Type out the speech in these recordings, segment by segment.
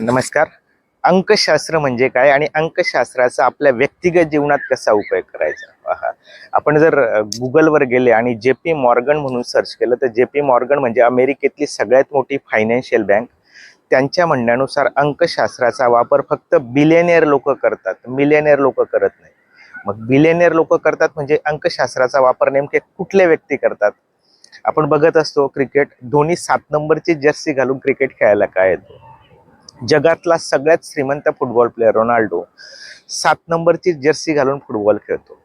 नमस्कार. अंकशास्त्र म्हणजे काय आणि अंकशास्त्राचा आपल्या व्यक्तिगत जीवनात कसा उपयोग करायचा? आपण जर गुगलवर गेले आणि जे पी मॉर्गन म्हणून सर्च केलं तर जे पी मॉर्गन म्हणजे अमेरिकेतली सगळ्यात मोठी फायनान्शियल बँक. त्यांच्या म्हणण्यानुसार अंकशास्त्राचा वापर फक्त बिलेनियर लोक करतात. मिलेनियर लोक करत नाही. मग बिलियनियर लोक करतात म्हणजे अंकशास्त्राचा वापर नेमके कुठले व्यक्ती करतात? आपण बघत असतो क्रिकेट. धोनी सात नंबरची जर्सी घालून क्रिकेट खेळायला काय येतो? जगातला सगळ्यात श्रीमंत फुटबॉल प्लेअर रोनाल्डो सात नंबरची जर्सी घालून फुटबॉल खेळतो.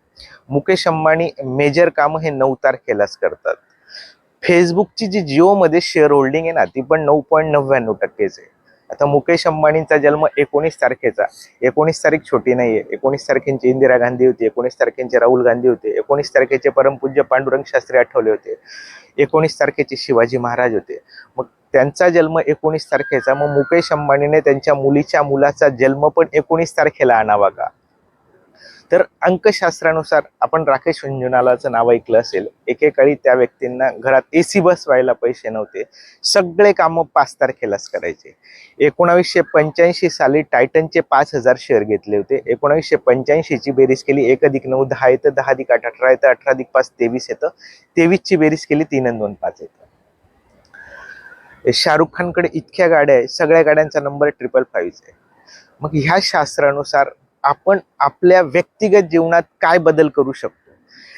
मुकेश अंबानी मेजर कामं हे नऊ तारखेलाच करतात. फेसबुकची जी जिओमध्ये शेअर होल्डिंग आहे ना ती पण नऊ पॉईंट नव्याण्णव टक्केच. आहे आता मुकेश अंबानींचा जन्म एकोणीस तारखेचा. एकोणीस तारीख छोटी नाहीये. एकोणीस तारखेची इंदिरा गांधी होती एकोणीस तारखेचे राहुल गांधी होते एकोणीस तारखेचे परमपूज्य पांडुरंग शास्त्री आठवले होते एकोणीस तारखेचे शिवाजी महाराज होते. मग त्यांचा जन्म एकोणीस तारखेचा. मग मुकेश अंबानीने त्यांच्या मुलीच्या मुलाचा जन्म पण एकोणीस तारखेला आणावा का तर अंकशास्त्रानुसार आपण राकेश झुंझुनवालाचं नाव ऐकलं असेल. एकेकाळी त्या व्यक्तींना घरात एसी बस व्हायला पैसे नव्हते. सगळे कामं पाच तारखेलाच करायचे. एकोणावीसशे पंच्याऐंशी साली टायटनचे पाच हजार शेअर घेतले होते. एकोणावीसशे पंच्याऐंशीची बेरीज केली. एक अधिक नऊ दहा येतं दहा अधिक आठ अठरा येतं अठरा अधिक पाच तेवीस येतं. तेवीसची बेरीज केली तीन आणि दोन पाच येतं. शाहरुख खानकडे इतक्या गाड्या आहेत सगळ्या गाड्यांचा नंबर ट्रिपल फाईव्ह आहे. मग ह्या शास्त्रानुसार आपण आपल्या व्यक्तिगत जीवनात काय बदल करू शकतो?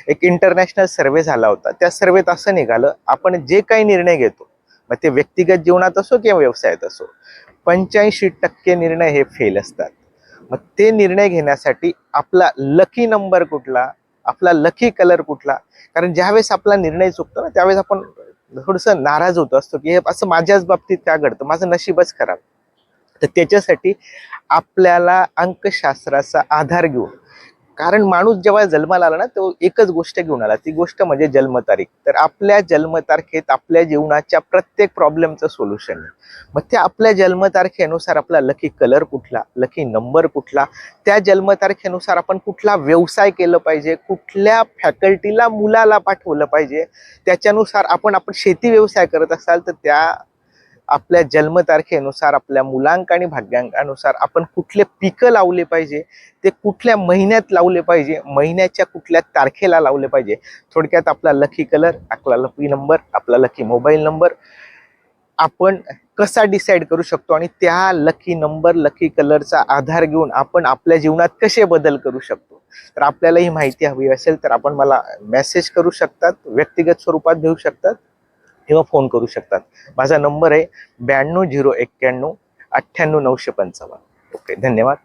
एक इंटरनॅशनल सर्वे झाला होता. त्या सर्वेत असं निघालं आपण जे काही निर्णय घेतो मग ते व्यक्तिगत जीवनात असो किंवा व्यवसायात असो पंच्याऐंशी टक्के निर्णय हे फेल असतात. मग ते निर्णय घेण्यासाठी आपला लकी नंबर कुठला? आपला लकी कलर कुठला? कारण ज्यावेळेस आपला निर्णय चुकतो ना त्यावेळेस आपण थोडंसं नाराज होतो असतो की हे असं माझ्याच बाबतीत का घडतं? माझं नशीबच खराब. तर त्याच्यासाठी आपल्याला अंकशास्त्राचा आधार घेऊन कारण माणूस जेव्हा जन्माला आला ना तो एकच गोष्ट घेऊन आला. ती गोष्ट म्हणजे जन्मतारीख. तर आपल्या जन्मतारखेत आपल्या जीवनाच्या प्रत्येक प्रॉब्लेमचं सोल्युशन आहे. मग त्या आपल्या जन्मतारखेनुसार आपला लकी कलर कुठला लकी नंबर कुठला त्या जन्मतारखेनुसार आपण कुठला व्यवसाय केलं पाहिजे कुठल्या फॅकल्टीला मुलाला पाठवलं पाहिजे त्याच्यानुसार आपण आपण शेती व्यवसाय करत असाल तर त्या आपल्या जन्मतारखेनुसार आपल्या मुलांक आणि भाग्यांकानुसार आपण कुठले पिकं लावले पाहिजे ते कुठल्या महिन्यात लावले पाहिजे महिन्याच्या कुठल्या तारखेला लावले पाहिजे. थोडक्यात आपला लकी कलर आपला लकी नंबर आपला लकी मोबाईल नंबर आपण कसा डिसाईड करू शकतो आणि त्या लकी नंबर लकी कलरचा आधार घेऊन आपण आपल्या जीवनात कसे बदल करू शकतो? तर आपल्याला ही माहिती हवी असेल तर आपण मला मेसेज करू शकतात व्यक्तिगत स्वरूपात घेऊ शकतात. किंवा फोन करू शकतात. माझा नंबर आहे ब्याण्णव झिरो एक्क्याण्णव अठ्ठ्याण्णव नऊशे पंचावन्न. ओके धन्यवाद.